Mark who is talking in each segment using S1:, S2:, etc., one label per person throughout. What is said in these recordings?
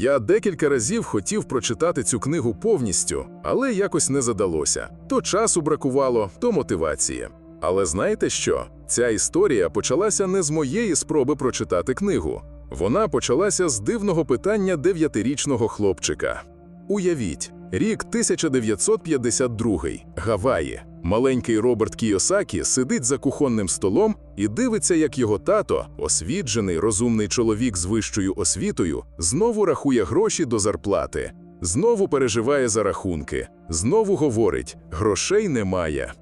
S1: Я декілька разів хотів прочитати цю книгу повністю, але якось не задалося. То часу бракувало, то мотивації. Але знаєте що? Ця історія почалася не з моєї спроби прочитати книгу. Вона почалася з дивного питання дев'ятирічного хлопчика. Уявіть, рік 1952, Гаваї. Маленький Роберт Кіосакі сидить за кухонним столом і дивиться, як його тато, освіджений, розумний чоловік з вищою освітою, знову рахує гроші до зарплати, знову переживає за рахунки, знову говорить: грошей немає.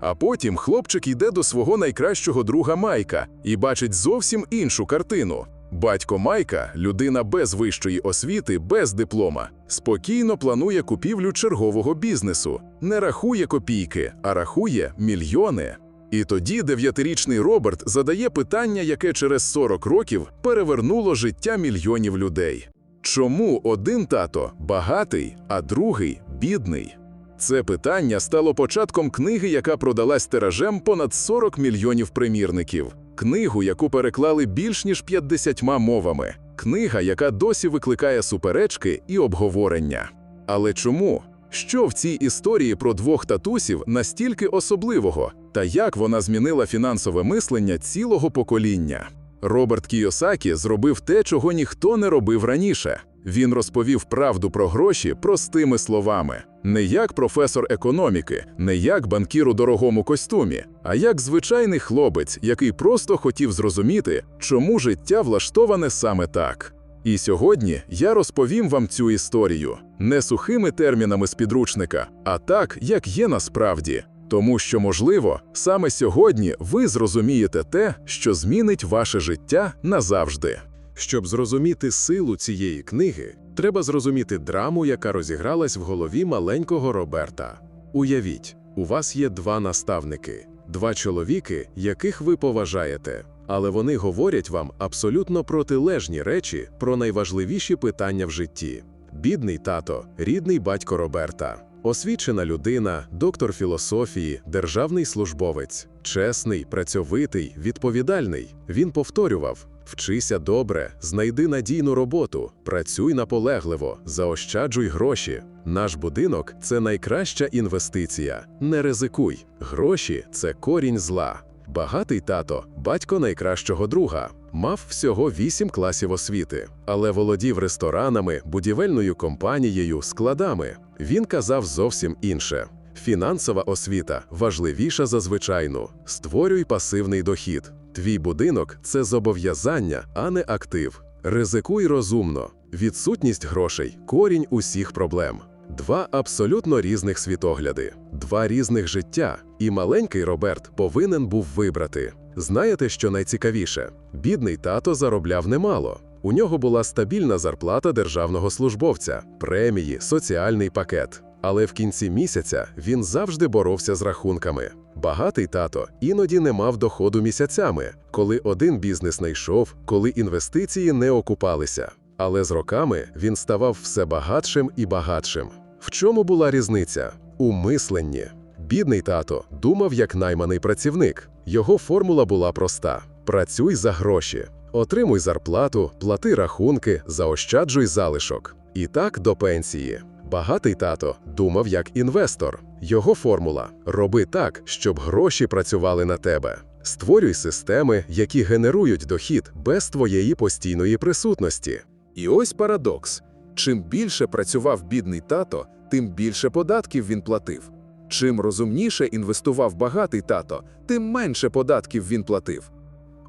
S1: А потім хлопчик йде до свого найкращого друга Майка і бачить зовсім іншу картину. Батько Майка, людина без вищої освіти, без диплома, спокійно планує купівлю чергового бізнесу, не рахує копійки, а рахує мільйони. І тоді дев'ятирічний Роберт задає питання, яке через 40 років перевернуло життя мільйонів людей. Чому один тато багатий, а другий бідний? Це питання стало початком книги, яка продалась тиражем понад 40 мільйонів примірників. Книгу, яку переклали більш ніж 50 мовами. Книга, яка досі викликає суперечки і обговорення. Але чому? Що в цій історії про двох татусів настільки особливого, та як вона змінила фінансове мислення цілого покоління? Роберт Кійосакі зробив те, чого ніхто не робив раніше. Він розповів правду про гроші простими словами, не як професор економіки, не як банкір у дорогому костюмі, а як звичайний хлопець, який просто хотів зрозуміти, чому життя влаштоване саме так. І сьогодні я розповім вам цю історію не сухими термінами з підручника, а так, як є насправді. Тому що, можливо, саме сьогодні ви зрозумієте те, що змінить ваше життя назавжди.
S2: Щоб зрозуміти силу цієї книги, треба зрозуміти драму, яка розігралась в голові маленького Роберта. Уявіть, у вас є два наставники, два чоловіки, яких ви поважаєте, але вони говорять вам абсолютно протилежні речі про найважливіші питання в житті. Бідний тато, рідний батько Роберта. Освічена людина, доктор філософії, державний службовець, чесний, працьовитий, відповідальний. Він повторював: вчися добре, знайди надійну роботу, працюй наполегливо, заощаджуй гроші. Наш будинок це найкраща інвестиція. Не ризикуй. Гроші це корінь зла. Багатий тато, батько найкращого друга, мав всього вісім класів освіти, але володів ресторанами, будівельною компанією, складами. Він казав зовсім інше. Фінансова освіта важливіша за звичайну. Створюй пасивний дохід. Твій будинок це зобов'язання, а не актив. Ризикуй розумно. Відсутність грошей корінь усіх проблем. Два абсолютно різних світогляди, два різних життя, і маленький Роберт повинен був вибрати. Знаєте, що найцікавіше? Бідний тато заробляв немало. У нього була стабільна зарплата державного службовця, премії, соціальний пакет. Але в кінці місяця він завжди боровся з рахунками. Багатий тато іноді не мав доходу місяцями, коли один бізнес не йшов, коли інвестиції не окупалися. Але з роками він ставав все багатшим і багатшим. В чому була різниця? У мисленні. Бідний тато думав як найманий працівник. Його формула була проста: працюй за гроші, отримуй зарплату, плати рахунки, заощаджуй залишок. І так до пенсії. Багатий тато думав як інвестор. Його формула роби так, щоб гроші працювали на тебе. Створюй системи, які генерують дохід без твоєї постійної присутності.
S3: І ось парадокс: чим більше працював бідний тато, тим більше податків він платив. Чим розумніше інвестував багатий тато, тим менше податків він платив.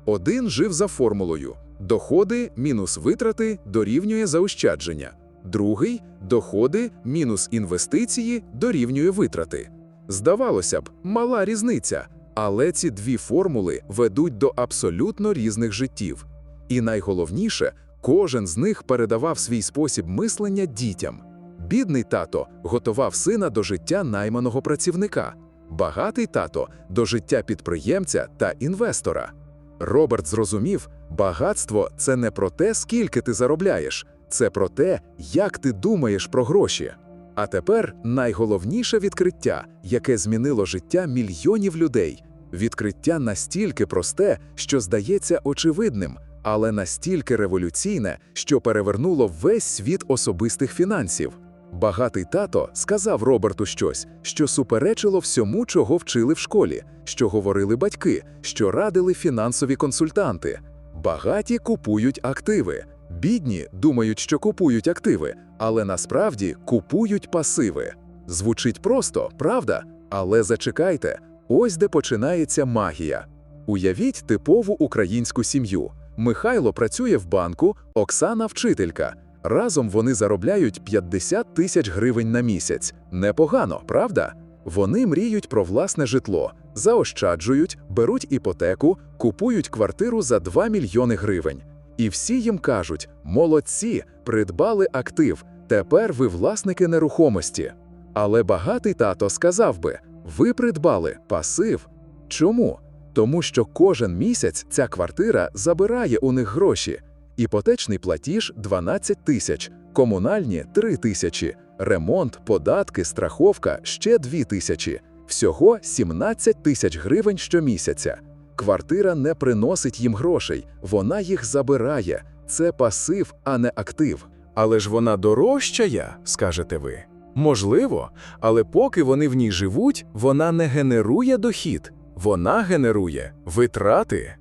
S3: Один жив за формулою: доходи мінус витрати дорівнює заощадження, другий доходи мінус інвестиції дорівнює витрати. Здавалося б, мала різниця, але ці дві формули ведуть до абсолютно різних життів. І найголовніше, кожен з них передавав свій спосіб мислення дітям. Бідний тато готував сина до життя найманого працівника, багатий тато до життя підприємця та інвестора. Роберт зрозумів, багатство це не про те, скільки ти заробляєш, це про те, як ти думаєш про гроші. А тепер найголовніше відкриття, яке змінило життя мільйонів людей. Відкриття настільки просте, що здається очевидним, але настільки революційне, що перевернуло весь світ особистих фінансів. Багатий тато сказав Роберту щось, що суперечило всьому, чого вчили в школі, що говорили батьки, що радили фінансові консультанти. Багаті купують активи, бідні думають, що купують активи, але насправді купують пасиви. Звучить просто, правда? Але зачекайте, ось де починається магія. Уявіть типову українську сім'ю. Михайло працює в банку, Оксана вчителька. Разом вони заробляють 50 тисяч гривень на місяць. Непогано, правда? Вони мріють про власне житло, заощаджують, беруть іпотеку, купують квартиру за 2 мільйони гривень. І всі їм кажуть: молодці, придбали актив, тепер ви власники нерухомості. Але багатий тато сказав би: ви придбали пасив. Чому? Тому що кожен місяць ця квартира забирає у них гроші. Іпотечний платіж 12 тисяч, комунальні 3 тисячі, ремонт, податки, страховка ще 2 тисячі. Всього 17 тисяч гривень щомісяця. Квартира не приносить їм грошей, вона їх забирає. Це пасив, а не актив.
S4: Але ж вона дорожчая, скажете ви. Можливо, але поки вони в ній живуть, вона не генерує дохід, вона генерує витрати.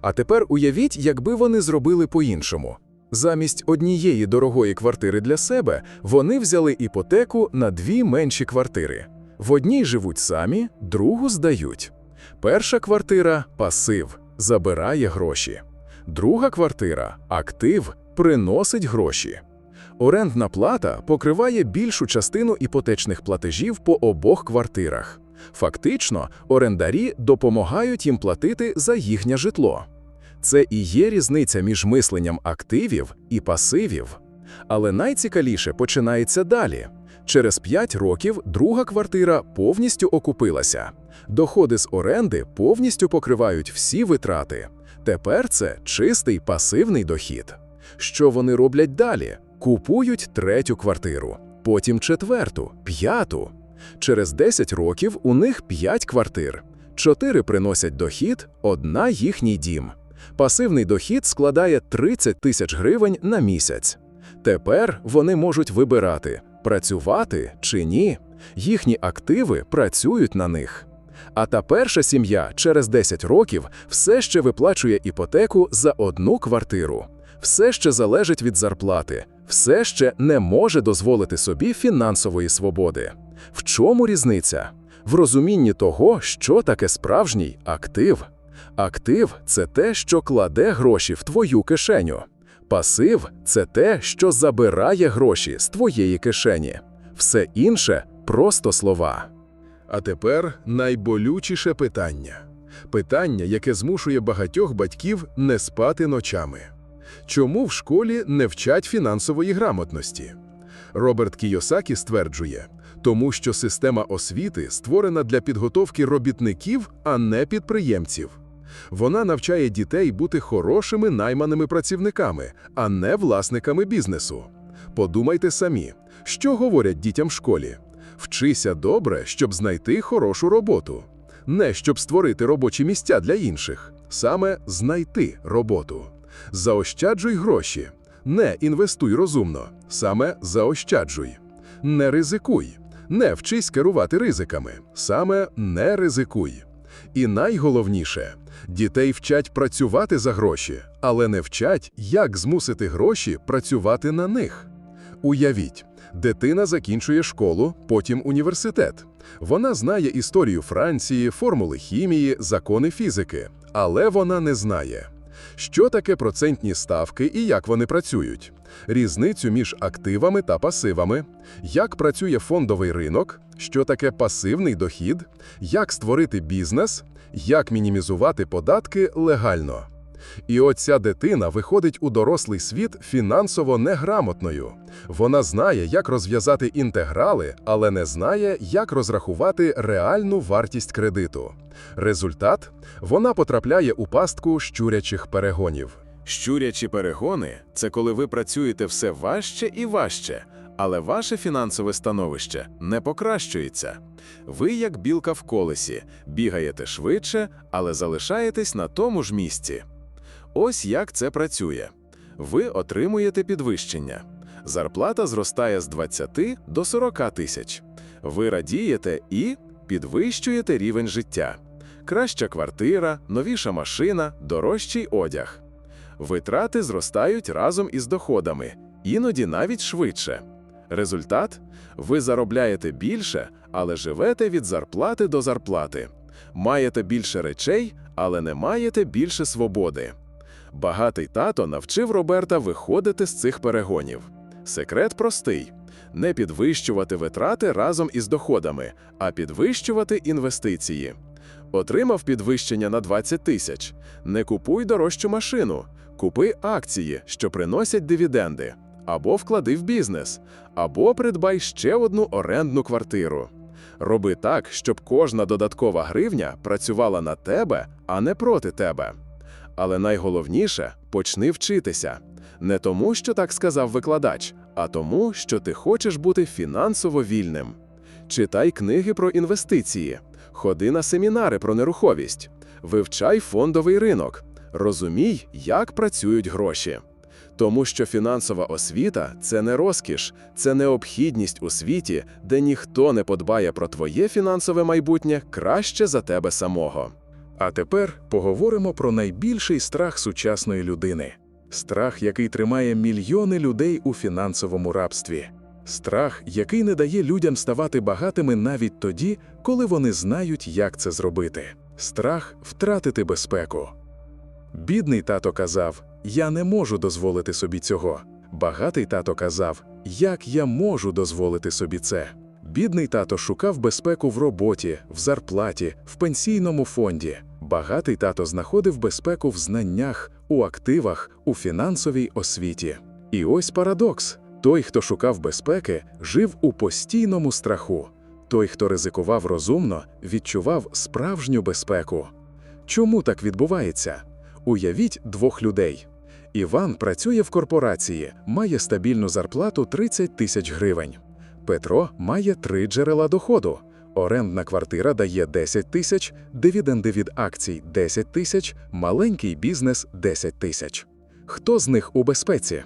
S4: А тепер уявіть, якби вони зробили по-іншому. Замість однієї дорогої квартири для себе вони взяли іпотеку на дві менші квартири. В одній живуть самі, другу здають. Перша квартира пасив, забирає гроші. Друга квартира актив, приносить гроші. Орендна плата покриває більшу частину іпотечних платежів по обох квартирах. Фактично, орендарі допомагають їм платити за їхнє житло. Це і є різниця між мисленням активів і пасивів. Але найцікавіше починається далі. Через 5 років друга квартира повністю окупилася. Доходи з оренди повністю покривають всі витрати. Тепер це чистий пасивний дохід. Що вони роблять далі? Купують третю квартиру, потім четверту, п'яту. Через 10 років у них 5 квартир. 4 приносять дохід, одна їхній дім. Пасивний дохід складає 30 тисяч гривень на місяць. Тепер вони можуть вибирати, працювати чи ні. Їхні активи працюють на них. А та перша сім'я через 10 років все ще виплачує іпотеку за одну квартиру, все ще залежить від зарплати, все ще не може дозволити собі фінансової свободи. В чому різниця? В розумінні того, що таке справжній актив. Актив це те, що кладе гроші в твою кишеню. Пасив це те, що забирає гроші з твоєї кишені. Все інше просто слова.
S1: А тепер найболючіше питання. Питання, яке змушує багатьох батьків не спати ночами. Чому в школі не вчать фінансової грамотності? Роберт Кійосакі стверджує, тому що система освіти створена для підготовки робітників, а не підприємців. Вона навчає дітей бути хорошими найманими працівниками, а не власниками бізнесу. Подумайте самі, що говорять дітям в школі? Вчися добре, щоб знайти хорошу роботу. Не щоб створити робочі місця для інших, саме знайти роботу. Заощаджуй гроші. Не інвестуй розумно, саме заощаджуй. Не ризикуй. Не вчись керувати ризиками, саме не ризикуй. І найголовніше, дітей вчать працювати за гроші, але не вчать, як змусити гроші працювати на них. Уявіть, дитина закінчує школу, потім університет. Вона знає історію Франції, формули хімії, закони фізики, але вона не знає, що таке процентні ставки і як вони працюють, різницю між активами та пасивами, як працює фондовий ринок, що таке пасивний дохід, як створити бізнес, як мінімізувати податки легально. І оця дитина виходить у дорослий світ фінансово неграмотною. Вона знає, як розв'язати інтеграли, але не знає, як розрахувати реальну вартість кредиту. Результат вона потрапляє у пастку щурячих перегонів.
S4: Щурячі перегони це коли ви працюєте все важче і важче, але ваше фінансове становище не покращується. Ви, як білка в колесі, бігаєте швидше, але залишаєтесь на тому ж місці. Ось як це працює. Ви отримуєте підвищення. Зарплата зростає з 20 до 40 тисяч. Ви радієте і підвищуєте рівень життя. Краща квартира, новіша машина, дорожчий одяг. Витрати зростають разом із доходами, іноді навіть швидше. Результат ви заробляєте більше, але живете від зарплати до зарплати. Маєте більше речей, але не маєте більше свободи. Багатий тато навчив Роберта виходити з цих перегонів. Секрет простий: не підвищувати витрати разом із доходами, а підвищувати інвестиції. Отримав підвищення на 20 тисяч. Не купуй дорожчу машину, купи акції, що приносять дивіденди, або вклади в бізнес, або придбай ще одну орендну квартиру. Роби так, щоб кожна додаткова гривня працювала на тебе, а не проти тебе. Але найголовніше почни вчитися. Не тому, що так сказав викладач, а тому, що ти хочеш бути фінансово вільним. Читай книги про інвестиції, ходи на семінари про нерухомість, вивчай фондовий ринок, розумій, як працюють гроші. Тому що фінансова освіта це не розкіш, це необхідність у світі, де ніхто не подбає про твоє фінансове майбутнє краще за тебе самого.
S1: А тепер поговоримо про найбільший страх сучасної людини. Страх, який тримає мільйони людей у фінансовому рабстві. Страх, який не дає людям ставати багатими навіть тоді, коли вони знають, як це зробити. Страх втратити безпеку. Бідний тато казав: Я не можу дозволити собі цього. Багатий тато казав, як я можу дозволити собі це. Бідний тато шукав безпеку в роботі, в зарплаті, в пенсійному фонді. Багатий тато знаходив безпеку в знаннях, у активах, у фінансовій освіті. І ось парадокс: той, хто шукав безпеки, жив у постійному страху. Той, хто ризикував розумно, відчував справжню безпеку. Чому так відбувається? Уявіть двох людей. Іван працює в корпорації, має стабільну зарплату 30 тисяч гривень. Петро має три джерела доходу. Орендна квартира дає 10 тисяч, дивіденди від акцій 10 тисяч, маленький бізнес 10 тисяч. Хто з них у безпеці?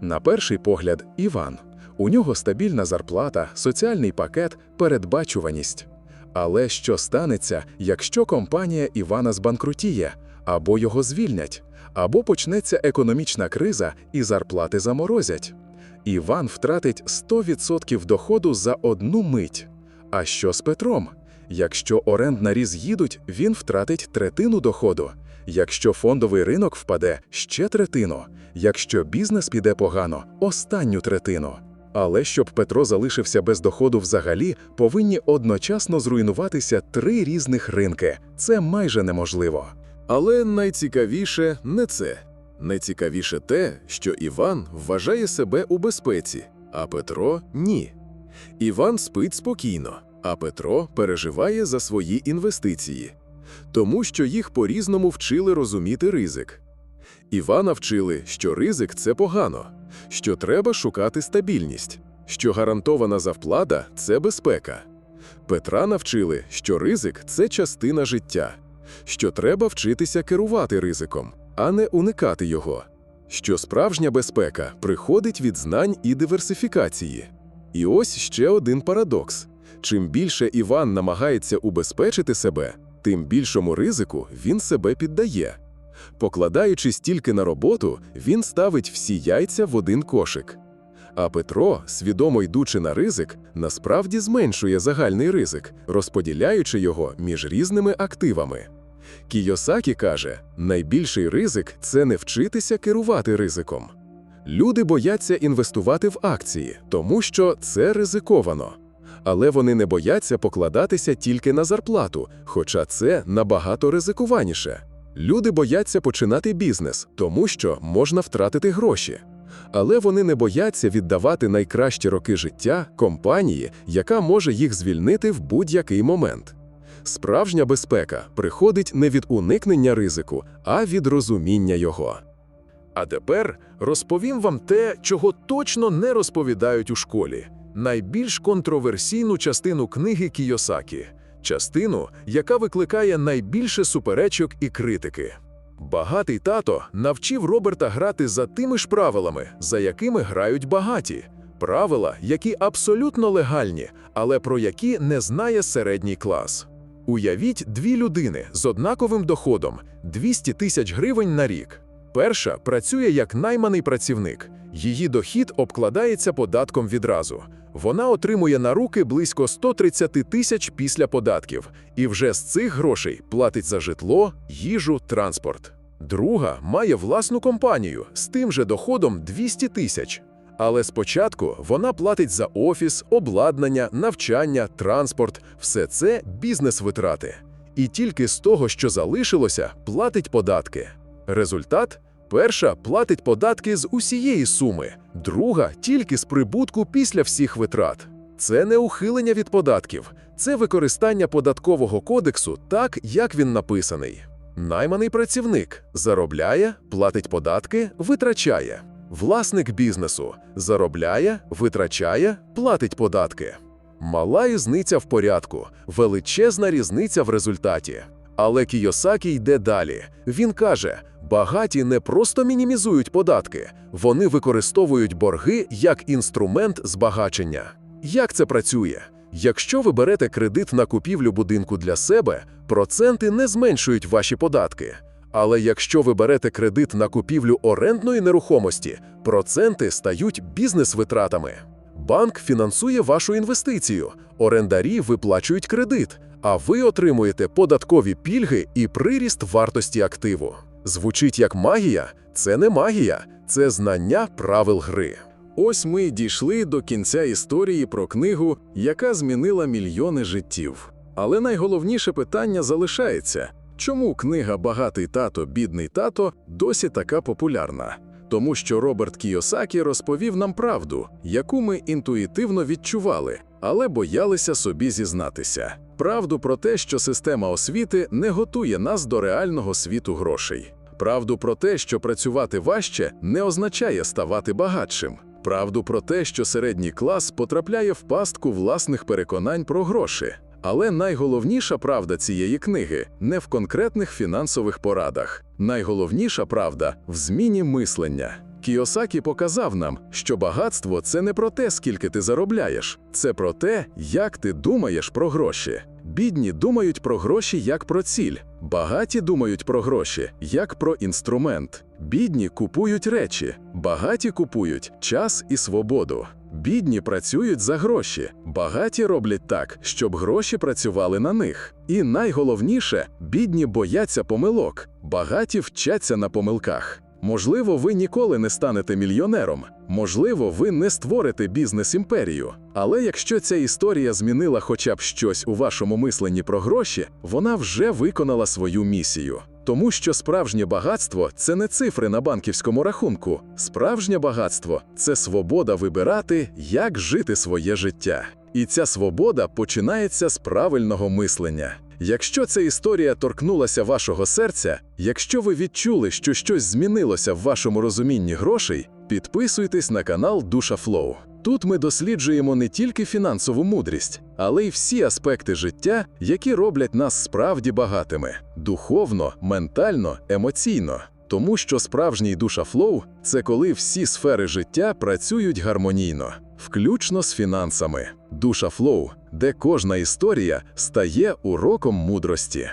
S1: На перший погляд, Іван. У нього стабільна зарплата, соціальний пакет, передбачуваність. Але що станеться, якщо компанія Івана збанкрутіє, або його звільнять, або почнеться економічна криза і зарплати заморозять? Іван втратить 100% доходу за одну мить. А що з Петром? Якщо орендна різ їдуть, він втратить третину доходу. Якщо фондовий ринок впаде, ще третину. Якщо бізнес піде погано, останню третину. Але щоб Петро залишився без доходу взагалі, повинні одночасно зруйнуватися три різних ринки. Це майже неможливо.
S4: Але найцікавіше не це. Найцікавіше те, що Іван вважає себе у безпеці, а Петро ні. Іван спить спокійно, а Петро переживає за свої інвестиції, тому що їх по-різному вчили розуміти ризик. Івана вчили, що ризик це погано, що треба шукати стабільність, що гарантована завплата це безпека. Петра навчили, що ризик це частина життя, що треба вчитися керувати ризиком, а не уникати його, що справжня безпека приходить від знань і диверсифікації. І ось ще один парадокс: чим більше Іван намагається убезпечити себе, тим більшому ризику він себе піддає. Покладаючись тільки на роботу, він ставить всі яйця в один кошик. А Петро, свідомо йдучи на ризик, насправді зменшує загальний ризик, розподіляючи його між різними активами. Кійосакі каже, найбільший ризик це не вчитися керувати ризиком. Люди бояться інвестувати в акції, тому що це ризиковано. Але вони не бояться покладатися тільки на зарплату, хоча це набагато ризикуваніше. Люди бояться починати бізнес, тому що можна втратити гроші. Але вони не бояться віддавати найкращі роки життя компанії, яка може їх звільнити в будь-який момент. Справжня безпека приходить не від уникнення ризику, а від розуміння його. А тепер розповім вам те, чого точно не розповідають у школі найбільш контроверсійну частину книги Кійосакі, частину, яка викликає найбільше суперечок і критики.
S1: Багатий тато навчив Роберта грати за тими ж правилами, за якими грають багаті. Правила, які абсолютно легальні, але про які не знає середній клас. Уявіть дві людини з однаковим доходом 200 тисяч гривень на рік. Перша працює як найманий працівник. Її дохід обкладається податком відразу. Вона отримує на руки близько 130 тисяч після податків, і вже з цих грошей платить за житло, їжу, транспорт. Друга має власну компанію з тим же доходом 200 тисяч. Але спочатку вона платить за офіс, обладнання, навчання, транспорт все це бізнес-витрати. І тільки з того, що залишилося, платить податки. Результат перша платить податки з усієї суми, друга тільки з прибутку після всіх витрат. Це не ухилення від податків, це використання податкового кодексу так, як він написаний. Найманий працівник заробляє, платить податки, витрачає. Власник бізнесу заробляє, витрачає, платить податки. Мала різниця в порядку, величезна різниця в результаті. Але Кійосакі йде далі. Він каже: багаті не просто мінімізують податки, вони використовують борги як інструмент збагачення. Як це працює? Якщо ви берете кредит на купівлю будинку для себе, проценти не зменшують ваші податки. Але якщо ви берете кредит на купівлю орендної нерухомості, проценти стають бізнес-витратами. Банк фінансує вашу інвестицію, орендарі виплачують кредит, а ви отримуєте податкові пільги і приріст вартості активу. Звучить як магія? Це не магія, це знання правил гри. Ось ми дійшли до кінця історії про книгу, яка змінила мільйони життів. Але найголовніше питання залишається: чому книга Багатий тато, бідний тато досі така популярна? Тому що Роберт Кійосакі розповів нам правду, яку ми інтуїтивно відчували, але боялися собі зізнатися. Правду про те, що система освіти не готує нас до реального світу грошей. Правду про те, що працювати важче не означає ставати багатшим. Правду про те, що середній клас потрапляє в пастку власних переконань про гроші. Але найголовніша правда цієї книги не в конкретних фінансових порадах. Найголовніша правда в зміні мислення. Кіосакі показав нам, що багатство це не про те, скільки ти заробляєш, це про те, як ти думаєш про гроші. Бідні думають про гроші як про ціль, багаті думають про гроші як про інструмент. Бідні купують речі, багаті купують час і свободу. Бідні працюють за гроші, багаті роблять так, щоб гроші працювали на них. І найголовніше, бідні бояться помилок, багаті вчаться на помилках. Можливо, ви ніколи не станете мільйонером, можливо, ви не створите бізнес-імперію. Але якщо ця історія змінила хоча б щось у вашому мисленні про гроші, вона вже виконала свою місію. Тому що справжнє багатство це не цифри на банківському рахунку. Справжнє багатство це свобода вибирати, як жити своє життя. І ця свобода починається з правильного мислення. Якщо ця історія торкнулася вашого серця, якщо ви відчули, що щось змінилося в вашому розумінні грошей, підписуйтесь на канал Душа Флоу. Тут ми досліджуємо не тільки фінансову мудрість, але й всі аспекти життя, які роблять нас справді багатими духовно, ментально, емоційно. Тому що справжній душа флоу це коли всі сфери життя працюють гармонійно, включно з фінансами. Душа флоу, де кожна історія стає уроком мудрості.